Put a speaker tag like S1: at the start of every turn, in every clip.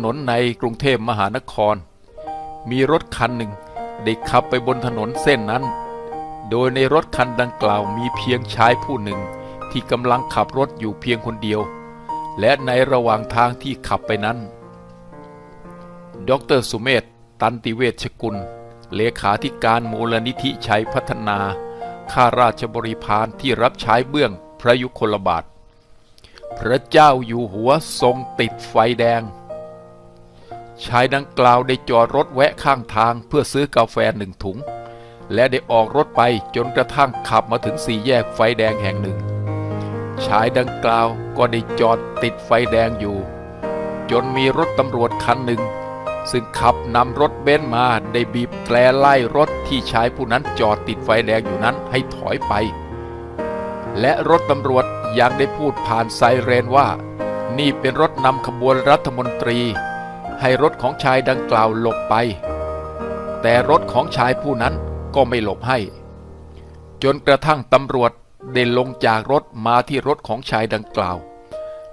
S1: ถนนในกรุงเทพมหานคร มีรถคันหนึ่งได้ขับไปบนถนนเส้นนั้น โดยในรถคันดังกล่าวมีเพียงชายผู้หนึ่งที่กำลังขับรถอยู่เพียงคนเดียว และในระหว่างทางที่ขับไปนั้น ดรสุเมธตันติเวชกุล เลขาธิการมูลนิธิชัยพัฒนา ข้าราชบริพารที่รับใช้เบื้องพระยุคลบาท พระเจ้าอยู่หัวทรงติดไฟแดง ชายดังกล่าวได้จอดรถแวะข้างทางเพื่อซื้อกาแฟหนึ่งถุง และได้ออกรถไปจนกระทั่งขับมาถึงสี่แยกไฟแดงแห่งหนึ่ง ชายดังกล่าวก็ได้จอดติดไฟแดงอยู่ จนมีรถตำรวจคันหนึ่ง ซึ่งขับนำรถเบนซ์มาได้บีบแตรไล่รถที่ชายผู้นั้นจอดติดไฟแดงอยู่นั้นให้ถอยไป และรถตำรวจยังได้พูดผ่านไซเรนว่า นี่เป็นรถนำขบวนรัฐมนตรี ให้รถของชายดังกล่าวหลบไป แต่รถของชายผู้นั้นก็ไม่หลบให้ จนกระทั่งตำรวจได้ลงจากรถมาที่รถของชายดังกล่าว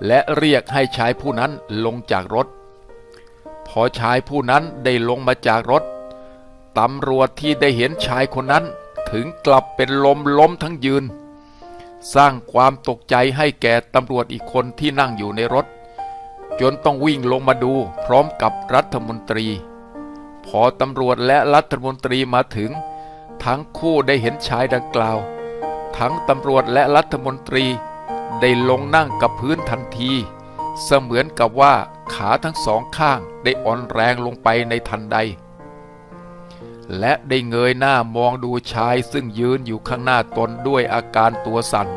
S1: และเรียกให้ชายผู้นั้นลงจากรถ พอชายผู้นั้นได้ลงมาจากรถตำรวจที่ได้เห็นชายคนนั้นถึงกลับเป็นลมล้มทั้งยืน สร้างความตกใจให้แก่ตำรวจอีกคนที่นั่งอยู่ในรถ จนต้องวิ่งลงมาดูพร้อมกับรัฐมนตรี พอตำรวจและรัฐมนตรีมาถึง ทั้งคู่ได้เห็นชายดังกล่าว ทั้งตำรวจและรัฐมนตรี ได้ลงนั่งกับพื้นทันที เสมือนกับว่าขาทั้งสองข้างได้อ่อนแรงลงไปในทันใด และได้เงยหน้ามองดูชายซึ่งยืนอยู่ข้างหน้าตนด้วยอาการตัวสั่น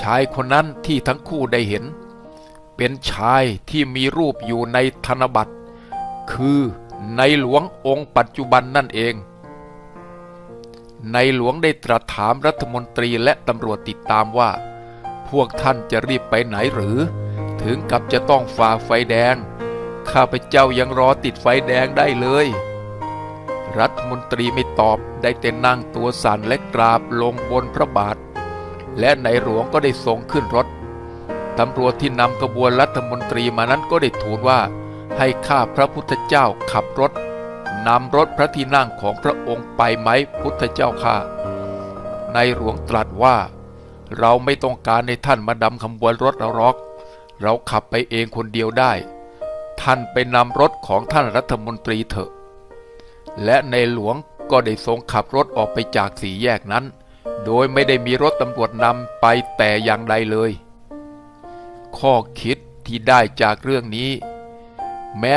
S1: ชายคนนั้นที่ทั้งคู่ได้เห็น เป็นชายที่มีรูปอยู่ในธนบัตร คือในหลวงองค์ปัจจุบันนั่นเอง ในหลวงได้ตรัสถามรัฐมนตรีและตำรวจติดตามว่า พวกท่านจะรีบไปไหนหรือ ถึงกับจะต้องฝ่าไฟแดง ข้าพเจ้ายังรอติดไฟแดงได้เลย รัฐมนตรีไม่ตอบได้แต่นั่งตัวสั่นและกราบลงบนพระบาท และในหลวงก็ได้ทรงขึ้นรถ ตำรวจที่นำขบวนรัฐมนตรีมานั้นก็ได้ทูลว่า ให้ข้าพระพุทธเจ้าขับรถนำรถพระที่นั่งของพระองค์ไปไหมพุทธเจ้าข้าในหลวงตรัสว่า เราไม่ต้องการให้ท่านมาดำขบวนรถเราหรอก เราขับไปเองคนเดียวได้ ท่านไปนำรถของท่านรัฐมนตรีเถอะ และในหลวงก็ได้ทรงขับรถออกไปจากสี่แยกนั้น โดยไม่ได้มีรถตำรวจนำไปแต่อย่างใดเลย ข้อคิดที่ได้จากเรื่องนี้ แม้